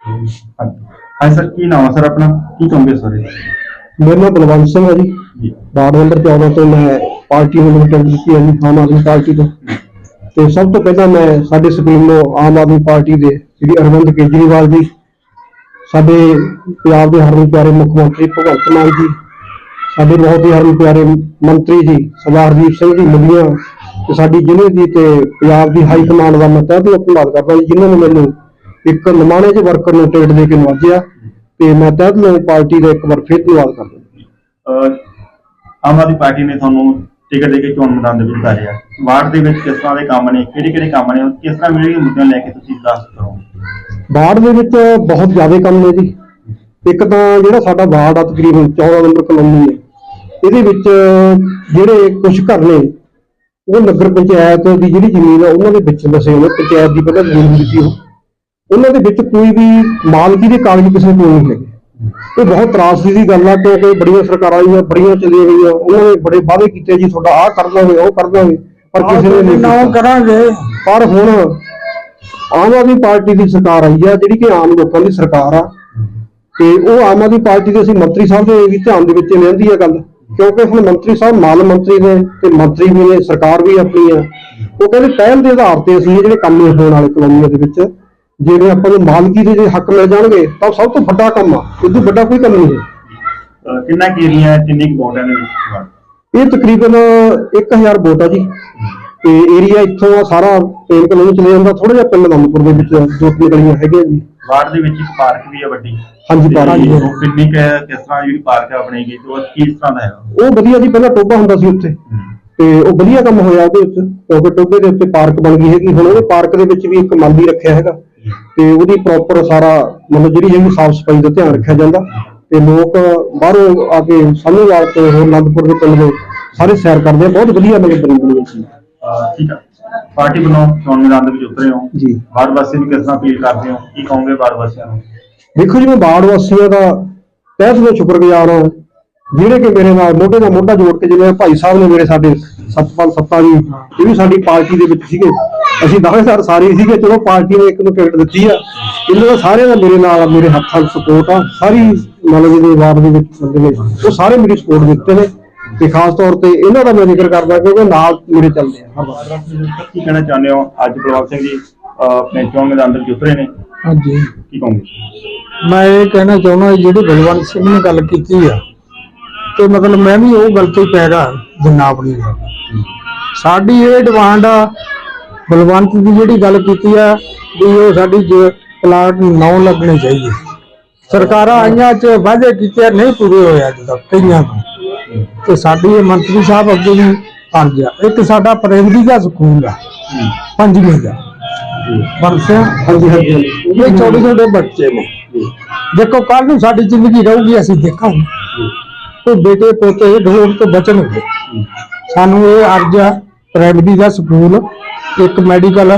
ਹਾਂ ਸਰ ਕੀ ਨਾਮ ਹੈ ਸਰ ਆਪਣਾ? ਕੀ ਕਹੋਗੇ ਸਰ ਮੇਰਾ ਨਾਮ ਬਲਵੰਤ ਸਿੰਘ ਹੈ ਜੀ। ਜੀ। ਵਾਰਡ ਨੰਬਰ 14 ਤੋਂ ਮੈਂ ਪਾਰਟੀ ਨੂੰ ਟਿਕਟ ਦਿੱਤੀ ਹੈ ਜੀ ਆਮ ਆਦਮੀ ਪਾਰਟੀ ਤੋਂ। ਤੇ ਸਭ ਤੋਂ ਪਹਿਲਾਂ ਮੈਂ ਸਾਡੇ ਸੁਪਰੀਮੋ ਆਮ ਆਦਮੀ ਪਾਰਟੀ ਦੇ ਜਿਹੜੀ ਅਰਵਿੰਦ ਕੇਜਰੀਵਾਲ ਜੀ ਸਾਡੇ ਪੰਜਾਬ ਦੇ ਹਰਮਨ ਪਿਆਰੇ ਮੁੱਖ ਮੰਤਰੀ ਭਗਵੰਤ ਮਾਨ ਜੀ ਸਾਡੇ ਬਹੁਤ ਹੀ ਹਰਮਨ ਪਿਆਰੇ ਮੰਤਰੀ ਜੀ ਸਰਦਾਰ ਹਰਦੀਪ ਸਿੰਘ ਜੀ ਮੁੰਡੀਆਂ ਤੇ ਸਾਡੀ ਜ਼ਿਲ੍ਹੇ ਦੀ ਤੇ ਪੰਜਾਬ ਦੀ ਹਾਈ ਕਮਾਂਡ ਦਾ ਮੈਂ ਤਹਿ ਧੰਨਵਾਦ ਕਰਦਾ ਜੀ ਜਿਨ੍ਹਾਂ ਨੇ ਮੈਨੂੰ ਇੱਕ ਨਿਮਾਣੇ ਜਿਹੇ ਵਰਕਰ ਨੂੰ ਟਿਕਟ ਦੇ ਕੇ ਨਵਾਜਿਆ ਤੇ ਮੈਂ ਤਹਿ ਦਿਲੋਂ ਪਾਰਟੀ ਦਾ ਇੱਕ ਵਾਰ ਫਿਰ ਧੰਨਵਾਦ ਕਰਦਾ। ਆਮ ਆਦਮੀ ਪਾਰਟੀ ਨੇ ਤੁਹਾਨੂੰ ਟਿਕਟ ਦੇ ਕੇ ਚੋਣ ਮੈਦਾਨ ਦੇ ਵਿੱਚ ਉਤਾਰਿਆ। ਵਾਰਡ ਦੇ ਵਿੱਚ ਕਿਸ ਤਰ੍ਹਾਂ ਦੇ ਕੰਮ ਨੇ ਕਿਹੜੇ ਕਿਹੜੇ ਕੰਮ ਨੇ ਕਿਸ ਤਰ੍ਹਾਂ ਮਿਲੇਗੇ ਮੁੱਦਿਆਂ ਲੈ ਕੇ ਤੁਸੀਂ ਦੱਸ ਕਰੋ ਵਾਰਡ ਦੇ ਵਿੱਚ ਬਹੁਤ ਜ਼ਿਆਦਾ ਕੰਮ ਨੇ ਜੀ। ਇੱਕ ਤਾਂ ਜਿਹੜਾ ਸਾਡਾ ਵਾਰਡ ਆ ਤਕਰੀਬਨ 14 ਨੰਬਰ ਕਲੋਨੀ ਹੈ। ਇਹਦੇ ਵਿੱਚ ਜਿਹੜੇ ਕੁਝ ਘਰ ਨੇ ਉਹ ਨਗਰ ਪੰਚਾਇਤ ਦੀ ਜਿਹੜੀ ਜ਼ਮੀਨ ਆ ਉਹਨਾਂ ਦੇ ਵਿੱਚ ਵਸੇ ਹੋਏ ਪੰਚਾਇਤ ਦੀ ਪਹਿਲਾਂ ਜ਼ਮੀਨ ਹੁੰਦੀ ਸੀ ਉਹ। ਉਹਨਾਂ ਦੇ ਵਿੱਚ ਕੋਈ ਵੀ ਮਾਲਕੀ ਦੇ ਕਾਗਜ਼ ਕਿਸੇ ਕੋਲ ਨਹੀਂ ਹੈਗੇ। ਇਹ ਬਹੁਤ ਤਰਾਸਦੀ ਦੀ ਗੱਲ ਆ ਕਿਉਂਕਿ ਬੜੀਆਂ ਸਰਕਾਰਾਂ ਆਈਆਂ ਬੜੀਆਂ ਚੱਲੀਆਂ ਗਈਆਂ ਉਹਨਾਂ ਨੇ ਬੜੇ ਵਾਅਦੇ ਕੀਤੇ ਜੀ ਤੁਹਾਡਾ ਆਹ ਕਰ ਦਾਂਗੇ ਉਹ ਕਰ ਦਾਂਗੇ ਪਰ ਕਿਸੇ ਨੇ ਨਹੀਂ। ਕਰਾਂਗੇ। ਪਰ ਹੁਣ ਆਮ ਆਦਮੀ ਪਾਰਟੀ ਦੀ ਸਰਕਾਰ ਆਈ ਆ ਜਿਹੜੀ ਕਿ ਆਮ ਲੋਕਾਂ ਦੀ ਸਰਕਾਰ ਆ ਤੇ ਉਹ ਆਮ ਆਦਮੀ ਪਾਰਟੀ ਦੇ ਅਸੀਂ ਮੰਤਰੀ ਸਾਹਿਬ ਦੇ ਵੀ ਧਿਆਨ ਦੇ ਵਿੱਚ ਲੈਂਦੀ ਆ ਗੱਲ। ਕਿਉਂਕਿ ਹੁਣ ਮੰਤਰੀ ਸਾਹਿਬ ਮਾਲ ਮੰਤਰੀ ਨੇ ਤੇ ਮੰਤਰੀ ਵੀ ਨੇ ਸਰਕਾਰ ਵੀ ਆਪਣੀ ਆ। ਉਹ ਕਹਿੰਦੇ ਪਹਿਲ ਦੇ ਆਧਾਰ ਤੇ ਅਸੀਂ ਜਿਹੜੇ ਕੰਮ ਹੋਣ ਵਾਲੇ ਕਲੋਨੀਆਂ ਦੇ ਵਿੱਚ ਜਿਹੜੇ ਆਪਾਂ ਨੂੰ ਮਾਲਕੀ ਦੇ ਜੇ ਹੱਕ ਮਿਲ ਜਾਣਗੇ ਤਾਂ ਸਭ ਤੋਂ ਵੱਡਾ ਕੰਮ ਆ। ਤੋਂ ਵੱਡਾ ਕੋਈ ਕੰਮ ਨਹੀਂ ਹੈ। ਕਿੰਨਾ ਕੀ ਏਰੀਆ ਕਿੰਨੀ ਵੋਟ ਹੈ? ਇਹ ਤਕਰੀਬਨ 1000 ਵੋਟ ਆ ਜੀ। ਤੇ ਏਰੀਆ ਇੱਥੋਂ ਆ ਸਾਰਾ ਪੇਨ ਕਲੋਨੀ ਚਲੇ ਜਾਂਦਾ ਥੋੜਾ ਜਿਹਾ ਪਿੰਡ ਨੰਦਪੁਰ ਦੇ ਵਿੱਚ ਦੋ ਤਿੰਨ ਗਲੀਆਂ ਹੈਗੀਆਂ ਜੀ। ਵਾਰਡ ਦੇ ਵਿੱਚ ਇੱਕ ਪਾਰਕ ਵੀ ਹੈ ਵੱਡੀ। ਹਾਂਜੀ ਪਾਰਕ ਹੈ। ਉਹ ਕਿੰਨੀ ਕੁ ਹੈ, ਕਿਸ ਤਰ੍ਹਾਂ ਜਿਹੜੀ ਪਾਰਕ ਹੈ ਆਪਣੀ ਗਈ ਤੇ ਉਹ ਕਿਸ ਤਰ੍ਹਾਂ ਦਾ ਹੈਗਾ ਉਹ ਵਧੀਆ ਜੀ ਪਹਿਲਾਂ ਟੋਬਾ ਹੁੰਦਾ ਸੀ ਉੱਥੇ। ਤੇ ਉਹ ਵਧੀਆ ਕੰਮ ਹੋਇਆ ਉਹਦੇ ਵਿੱਚ। ਕਿਉਂਕਿ ਟੋਬੇ ਦੇ ਉੱਤੇ ਪਾਰਕ ਬਣ ਗਈ ਹੈਗੀ। ਹੁਣ ਉਹ ਪਾਰਕ ਦੇ ਵਿੱਚ ਵੀ ਇੱਕ ਮੰਦੀ ਰੱਖਿਆ ਹੈਗਾ। ਤੇ ਉਹਦੀ ਪ੍ਰੋਪਰ ਸਾਰਾ ਮਤਲਬ ਜਿਹੜੀ ਹੈਗੀ ਸਾਫ਼ ਸਫ਼ਾਈ ਦਾ ਧਿਆਨ ਰੱਖਿਆ ਜਾਂਦਾ। ਤੇ ਲੋਕ ਬਾਹਰੋਂ ਆ ਕੇ ਸਾਹਮਣੇਵਾਲ ਤੋਂ ਹੋਰ ਅਨੰਦਪੁਰ ਦੇ ਪਿੰਡ ਦੇ ਸਾਰੇ ਸੈਰ ਕਰਦੇ ਆ। ਬਹੁਤ ਵਧੀਆ ਮਤਲਬ ਬਣੀ ਬਣੀ ਹੈ। ਅਹ ਠੀਕ ਹੈ ਪਾਰਟੀ ਵੱਲੋਂ ਚੋਣ ਮੈਦਾਨ ਦੇ ਵਿੱਚ ਉਤਰੇ ਹੋ। ਜੀ। ਵਾਰਡ ਵਾਸੀ ਨੂੰ ਕਿਸ ਤਰ੍ਹਾਂ ਅਪੀਲ ਕਰਦੇ ਹੋ? ਕੀ ਕਹੋਗੇ ਵਾਰਡ ਵਾਸੀਆਂ ਨੂੰ? ਦੇਖੋ ਜੀ ਮੈਂ ਬਾੜ ਵਾਸੀਆਂ ਦਾ ਤਹਿ ਦਿਲੋਂ ਸ਼ੁਕਰਗੁਜ਼ਾਰ ਹਾਂ। ਜਿਹੜੇ ਕਿ ਮੇਰੇ ਨਾਲ ਮੋਢੇ ਨਾਲ ਮੋਢਾ ਜੋੜ ਕੇ ਜਿਵੇਂ ਭਾਈ ਸਾਹਿਬ ਨੇ ਮੇਰੇ ਸਾਡੇ ਸਤਪਾਲ ਸੱਤਾ ਜੀ ਇਹ ਵੀ ਸਾਡੀ ਪਾਰਟੀ ਦੇ ਵਿੱਚ ਸੀਗੇ। ਅਸੀਂ ਦਾਅਵੇਦਾਰ ਸਾਰੇ ਸੀਗੇ ਚਲੋ ਪਾਰਟੀ ਨੇ ਇੱਕ ਨੂੰ ਟਿਕਟ ਦਿੱਤੀ ਆ। ਇਹਨਾਂ ਦਾ ਸਾਰਿਆਂ ਦਾ ਮੇਰੇ ਨਾਲ ਮੇਰੇ ਹੱਥਾਂ ਸਪੋਰਟ ਆ। ਸਾਰੀ ਮਤਲਬ ਜਿਹੜੇ ਵਾਰਡ ਦੇ ਵਿੱਚ ਉਹ ਸਾਰੇ ਮੇਰੀ ਸਪੋਰਟ ਦਿੱਤੇ ਨੇ। ਤੇ ਖਾਸ ਤੌਰ ਤੇ ਇਹਨਾਂ ਦਾ ਮੈਂ ਜ਼ਿਕਰ ਕਰਦਾ ਕਿਉਂਕਿ ਨਾਲ ਮੇਰੇ ਚੱਲਦੇ ਆ। ਹਰ ਵਾਰ ਕੀ ਕਹਿਣਾ ਚਾਹੁੰਦੇ ਹੋ? ਅੱਜ ਬਲਵੰਤ ਸਿੰਘ ਜੀ ਆਪਣੇ ਚੋਣ ਮੈਦਾਨ ਦੇ ਉਤਰੇ ਨੇ। ਹਾਂਜੀ। ਕੀ ਕਹੋਗੇ? ਮੈਂ ਇਹ ਕਹਿਣਾ ਚਾਹੁੰਦਾ ਜਿਹੜੀ ਬਲਵੰਤ ਸਿੰਘ ਨੇ ਗੱਲ ਕੀਤੀ ਆ ਤੇ ਮਤਲਬ ਮੈਂ ਵੀ ਉਹ ਗਲਤੀ ਪੈਦਾ ਜਿੰਨਾ ਆਪਣੀ ਸਾਡੀ ਇਹ ਡਿਮਾਂਡ ਆ ਬਲਵੰਤ ਦੀ ਜਿਹੜੀ ਗੱਲ ਕੀਤੀ ਆ ਵੀ ਉਹ ਸਾਡੀ ਜ- ਪਲਾਟ ਨੌ ਲੱਗਣੇ ਚਾਹੀਦੇ ਸਰਕਾਰਾਂ ਆਈਆਂ ਚ ਵਾਅਦੇ ਕੀਤੇ ਨਹੀਂ ਪੂਰੇ ਹੋਏ ਅੱਜ ਤੱਕ ਕਈਆਂ ਤੋਂ। ਤੇ ਸਾਡੀ ਇਹ ਮੰਤਰੀ ਸਾਹਿਬ ਅੱਗੇ ਵੀ ਆ ਇੱਕ ਸਾਡਾ ਪ੍ਰਾਇਮਰੀ ਦਾ ਸਕੂਲ ਆ ਪੰਜਵੀਂ ਦਾ। ਬੰਸਿਆ ਹਾਂਜੀ ਹਾਂਜੀ। ਇਹ ਛੋਟੇ ਛੋਟੇ ਬੱਚੇ ਨੇ। ਦੇਖੋ ਕੱਲ ਨੂੰ ਸਾਡੀ ਜ਼ਿੰਦਗੀ ਰਹੂਗੀ ਅਸੀਂ ਦੇਖਾਂਗੇ। ਉਹ ਬੇਟੇ ਪੋਤੇ ਢੋਲ ਤੋਂ ਬਚਣਗੇ ਸਾਨੂੰ ਇਹ ਅਰਜ਼ ਆ ਪ੍ਰਾਇਮਰੀ ਦਾ ਸਕੂਲ ਇੱਕ ਮੈਡੀਕਲ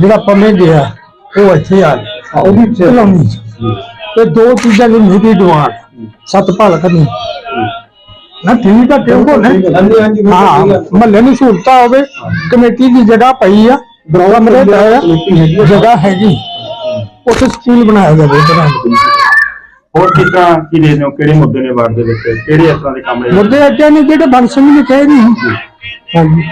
ਜਿਹੜਾ ਪੰਮੇ ਗਿਆ ਉਹ ਇੱਥੇ ਆ ਗਿਆ ਉਹ ਵੀ ਚਲਾਉਣੀ ਇਹ ਦੋ ਚੀਜ਼ਾਂ ਦੀ ਮੇਰੀ ਡਿਮਾਂਡ ਸਤਪਾਲ ਕਰਨੀ। ਨਾ ਠੀਕ ਆ ਕਿਉਂ ਨਹੀਂ। ਹਾਂਜੀ, ਹਾਂਜੀ, ਬਿਲਕੁਲ ਹਾਂ। ਮਹੱਲੇ ਨੂੰ ਸਹੂਲਤਾਂ ਹੋਵੇ ਕਮੇਟੀ ਦੀ ਜਗ੍ਹਾ ਪਈ ਆ ਕਮਰੇ ਦਾ ਕਮੇਟੀ ਹੈਗੀ ਆ। ਜਗ੍ਹਾ ਹੈਗੀ। ਉੱਥੇ ਸਕੂਲ ਬਣਾਇਆ ਜਾਵੇ ਬਣਾ ਹੋਰ ਕਿਸ ਤਰ੍ਹਾਂ ਕੀ ਦੇਖਦੇ ਹੋ? ਕਿਹੜੇ ਮੁੱਦੇ ਨੇ ਵਾਰਡ ਦੇ ਵਿੱਚ? ਕਿਹੜੇ ਇਸ ਤਰ੍ਹਾਂ ਦੇ ਕੰਮ ਨੇ? ਮੁੱਦੇ ਅੱਗੇ ਨੇ ਜਿਹੜੇ ਬੰਦ ਸਿੰਘ ਨੇ ਕਹੇ ਨਹੀਂ। ਹਾਂਜੀ।